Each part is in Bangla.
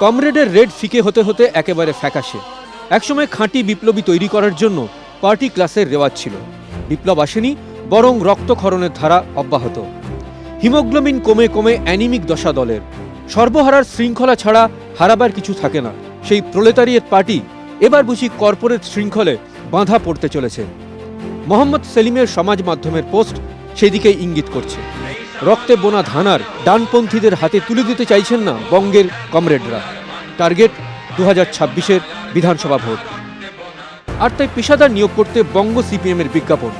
কমরেডের রেড ফিকে হতে হতে একেবারে ফ্যাকাশে। একসময় খাঁটি বিপ্লবী তৈরি করার জন্য পার্টি ক্লাসের রেওয়াজ ছিল। বিপ্লব আসেনি, বরং রক্তক্ষরণের ধারা অব্যাহত। হিমোগ্লোবিন কমে কমে অ্যানিমিক দশা দলের। সর্বহারার শৃঙ্খলা ছাড়া হারাবার কিছু থাকে না। সেই প্রলেতারিয়েট পার্টি এবার বুঝি কর্পোরেট শৃঙ্খলে বাঁধা পড়তে চলেছে। মোহাম্মদ সেলিমের সমাজ মাধ্যমের পোস্ট সেদিকেই ইঙ্গিত করছে। রক্তে বোনা ধানার ডানপন্থীদের হাতে তুলে দিতে চাইছেন না বঙ্গের কমরেডরা। টার্গেট দু হাজার ছাব্বিশের বিধানসভা ভোট। আর তাই পেশাদার নিয়োগ করতে বঙ্গ সিপিএমের বিজ্ঞাপন।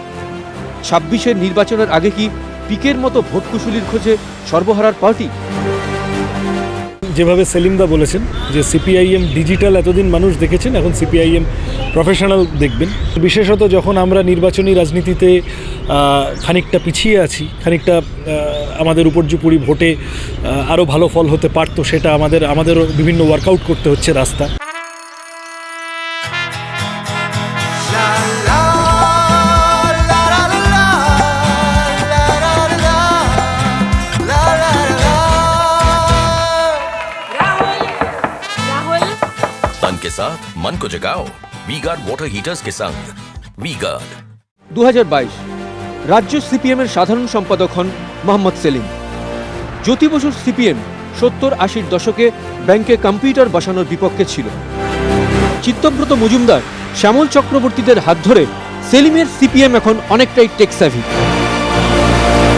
ছাব্বিশের নির্বাচনের আগে কি পিকের মতো ভোট কুশুলির খোঁজে সর্বহারার পার্টি? যেভাবে সেলিমদা বলেছেন, যে সিপিআইএম ডিজিটাল এতদিন মানুষ দেখেছেন, এখন সিপিআইএম প্রফেশনাল দেখবেন। বিশেষত যখন আমরা নির্বাচনী রাজনীতিতে খানিকটা পিছিয়ে আছি, খানিকটা আমাদের উপর্যুপুরি ভোটে আরও ভালো ফল হতে পারতো, সেটা আমাদের, আমাদেরও বিভিন্ন ওয়ার্কআউট করতে হচ্ছে রাস্তা के साथ मन को जगाओ वी गार्ड वाटर हीटर्स के संग वी गार्ड দু রাজ্য সিপিএমের সাধারণ সম্পাদক হন মোহাম্মদ সেলিম জ্যোতি বসুর সিপিএম সত্তর আশির দশকে ব্যাংকে কম্পিউটার বসানোর বিপক্ষে ছিল চিত্তব্রত মজুমদার শ্যামল চক্রবর্তীদের হাত ধরে সেলিমের সিপিএম এখন অনেকটাই টেকসাভি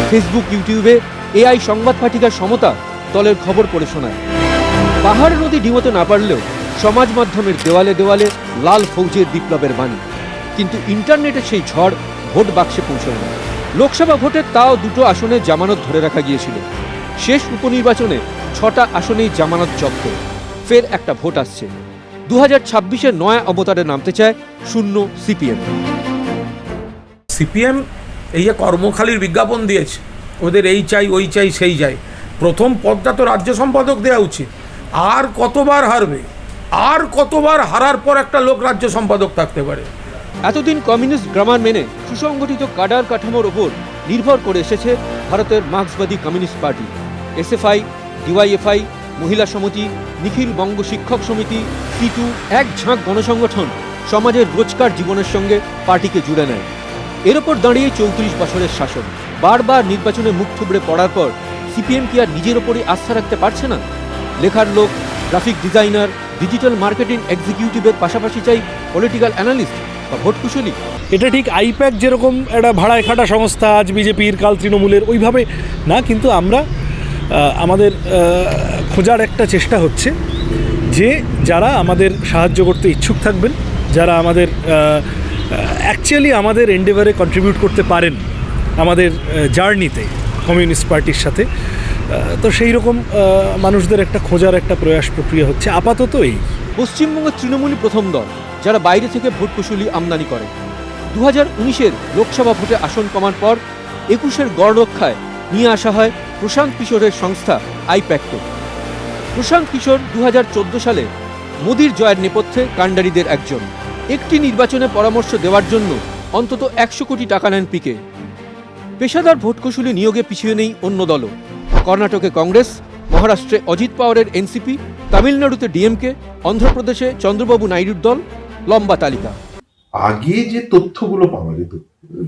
ফেসবুক ইউটিউবে এআই সংবাদ পাঠিকার সমতা দলের খবর পড়ে শোনায় পাহাড় নদী ডিঙোতে না পারলেও সমাজ মাধ্যমের দেওয়ালে দেওয়ালে লাল ফৌজের বিপ্লবের বাণী। কিন্তু ইন্টারনেটে সেই ঝড় ভোট বাক্সে পৌঁছয় না। লোকসভা ভোটে তাও দুটো আসনে জামানত ধরে রাখা গিয়েছিল। শেষ উপনির্বাচনে ছটা আসনেই জামানত জব্দ। ফের একটা ভোট আসছে। দু হাজার ছাব্বিশের নয়া অবতারে নামতে চায় শূন্য সিপিএম। সিপিএম এই যে কর্মখালির বিজ্ঞাপন দিয়েছে, ওদের এই চাই, ওই চাই, সেই চাই। প্রথম পদটা তো রাজ্য সম্পাদক দেওয়া উচিত। আর কতবার হারবে? আর কতবার হারার পর একটা লোক রাজ্য সম্পাদক থাকতে পারে? এতদিন কমিউনিস্ট গ্রামার মেনে সুসংগঠিত কাডার কাঠামোর ওপর নির্ভর করে এসেছে ভারতের মার্ক্সবাদী কমিউনিস্ট পার্টি। এসএফআই, ডিওয়াইএফআই, মহিলা সমিতি, নিখিল বঙ্গ শিক্ষক সমিতি সিটু এক ঝাঁক গণসংগঠন সমাজের রোজকার জীবনের সঙ্গে পার্টিকে জুড়ে নেয়। এর ওপর দাঁড়িয়ে চৌত্রিশ বছরের শাসন। বারবার নির্বাচনে মুখ থুবড়ে পড়ার পর সিপিএম কি আর নিজের ওপরই আস্থা রাখতে পারছে না? লেখার লোক, গ্রাফিক ডিজাইনার ডিজিটাল মার্কেটিং এক্সিকিউটিভের পাশাপাশি চাই পলিটিক্যাল অ্যানালিস্ট বা ভোট কুশলী। এটা ঠিক আইপ্যাক যেরকম একটা ভাড়ায় খাটা সংস্থা, আজ বিজেপির, কাল তৃণমূলের, ওইভাবে না, কিন্তু আমরা আমাদের খোঁজার একটা চেষ্টা হচ্ছে যে যারা আমাদের সাহায্য করতে ইচ্ছুক থাকবেন, যারা আমাদের অ্যাকচুয়ালি আমাদের এন্ডেভারে কন্ট্রিবিউট করতে পারেন আমাদের জার্নিতে কমিউনিস্ট পার্টির সাথে। তো সেই রকম মানুষদের একটা খোঁজার একটা প্রয়াস প্রক্রিয়া হচ্ছে। আপাতত এই পশ্চিমবঙ্গের তৃণমূলই প্রথম দল, যারা বাইরে থেকে ভোট কুশলী আমদানি করে। দু হাজার উনিশের লোকসভা ভোটে আসন কমার পর একুশের গড় রক্ষায় নিয়ে আসা হয় প্রশান্ত কিশোরের সংস্থা আইপ্যাককে প্রশান্ত কিশোর দু হাজার চোদ্দ সালে মোদির জয়ের নেপথ্যে কাণ্ডারিদের একজন। একটি নির্বাচনে পরামর্শ দেওয়ার জন্য অন্তত একশো কোটি টাকা নেন পিকে। পেশাদার ভোট কুশলী নিয়োগে পিছিয়ে নেই অন্য দলও। কর্ণাটকে কংগ্রেস, মহারাষ্ট্রে অজিত পাওয়ারের এনসিপি, তামিলনাড়ুতে ডিএমকে, অন্ধ্রপ্রদেশে চন্দ্রবাবু নাইডুর দল, লম্বা তালিকা। আগে যে তথ্যগুলো পাওয়া যেত,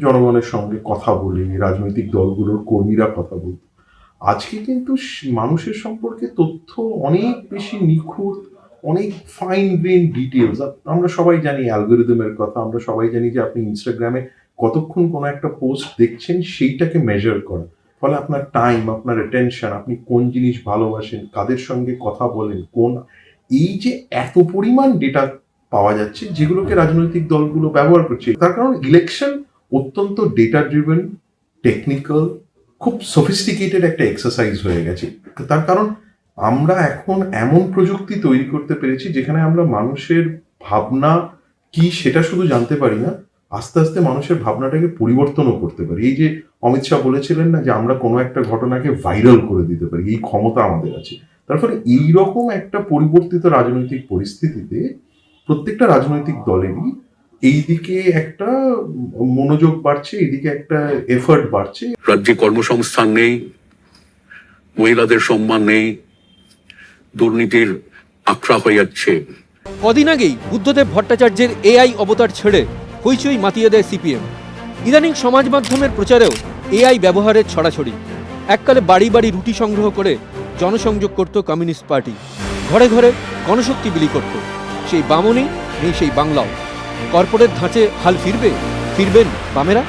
জনগণের সঙ্গে কথা বলে, রাজনৈতিক দলগুলোর কর্মীরা কথা বলত, আজকে কিন্তু মানুষের সম্পর্কে তথ্য অনেক বেশি নিখুঁত, অনেক ফাইন গ্রেন ডিটেলস আমরা সবাই জানি অ্যালগোরিদমের কথা, আমরা সবাই জানি যে আপনি ইনস্টাগ্রামে কতক্ষণ কোনো একটা পোস্ট দেখছেন, সেইটাকে মেজার করা। ফলে আপনার টাইম আপনার অ্যাটেনশন আপনি কোন জিনিস ভালোবাসেন, কাদের সঙ্গে কথা বলেন, কোন, এই যে এত পরিমাণ ডেটা পাওয়া যাচ্ছে যেগুলোকে রাজনৈতিক দলগুলো ব্যবহার করছে, তার কারণ ইলেকশন অত্যন্ত ডেটা ড্রিভেন টেকনিক্যাল খুব সফিস্টিকেটেড একটা এক্সারসাইজ হয়ে গেছে। তার কারণ আমরা এখন এমন প্রযুক্তি তৈরি করতে পেরেছি যেখানে আমরা মানুষের ভাবনা কি সেটা শুধু জানতে পারি না আস্তে আস্তে মানুষের ভাবনাটাকে পরিবর্তনও করতে পারি। এই যে অমিত শাহ বলেছিলেন না যে আমরা কোনো একটা ঘটনাকে ভাইরাল করে দিতে পারি এই ক্ষমতা আমাদের আছে। তার ফলে এইরকম একটা পরিবর্তিত রাজনৈতিক পরিস্থিতিতে প্রত্যেকটা রাজনৈতিক দলেরই এইদিকে একটা মনোযোগ বাড়ছে এইদিকে একটা এফার্ট বাড়ছে। রাজ্যে কর্মসংস্থান নেই মহিলাদের সম্মান নেই দুর্নীতির আখড়া হয়ে যাচ্ছে। কদিন আগেই বুদ্ধদেব ভট্টাচার্যের এআই অবতার ছেড়ে হইচই মাতিয়ে দেয় সিপিএম। ইদানিং সমাজ মাধ্যমের প্রচারেও এআই ব্যবহারের ছড়াছড়ি। এককালে বাড়ি বাড়ি রুটি সংগ্রহ করে জনসংযোগ করত কমিউনিস্ট পার্টি। ঘরে ঘরে গণশক্তি বিলি করত। সেই বামনই নেই সেই বাংলাও। কর্পোরেট ধাঁচে হাল ফিরবে? ফিরবেন বামেরা?